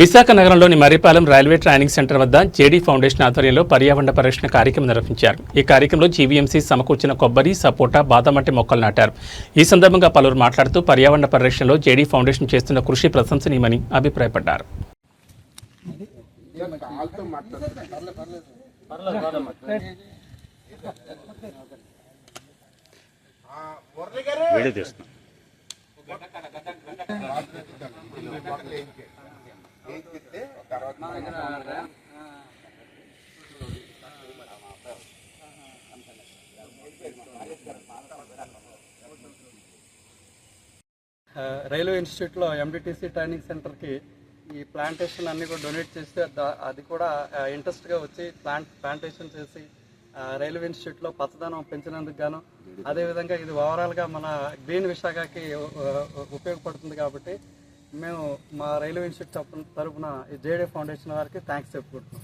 విశాఖ నగరంలోని Marripalem railway training centre వద్ద JD foundation ఆధ్వర్యంలో పర్యావరణ పరిరక్షణ కార్యక్రమం నిర్వహించారు. ఈ కార్యక్రమంలో జీవీఎంసీ సమకూర్చిన కొబ్బరి సపోటా బాదామట్టి మొక్కలు నాటారు. ఈ సందర్భంగా పలువురు మాట్లాడుతూ పర్యావరణ పరిరక్షణలో జేడీ ఫౌండేషన్ చేస్తున్న కృషి ప్రశంసనీయమని అభిప్రాయపడ్డారు. వీడియో రైల్వే ఇన్స్టిట్యూట్లో ఎండిటీసీ ట్రైనింగ్ సెంటర్కి ఈ ప్లాంటేషన్ అన్ని కూడా డొనేట్ చేస్తే అది కూడా ఇంట్రెస్ట్గా వచ్చి ప్లాంట్ ప్లాంటేషన్ చేసి రైల్వే ఇన్స్టిట్యూట్లో పచ్చదనం పెంచినందుకు గాను అదేవిధంగా ఇది ఓవరాల్గా మన గ్రీన్ విశాఖకి ఉపయోగపడుతుంది కాబట్టి మేము మా రైల్వే ఇన్స్టిట్యూట్ తరఫున తరపున ఈ ఫౌండేషన్ వారికి థ్యాంక్స్ చెప్పుకుంటున్నాం.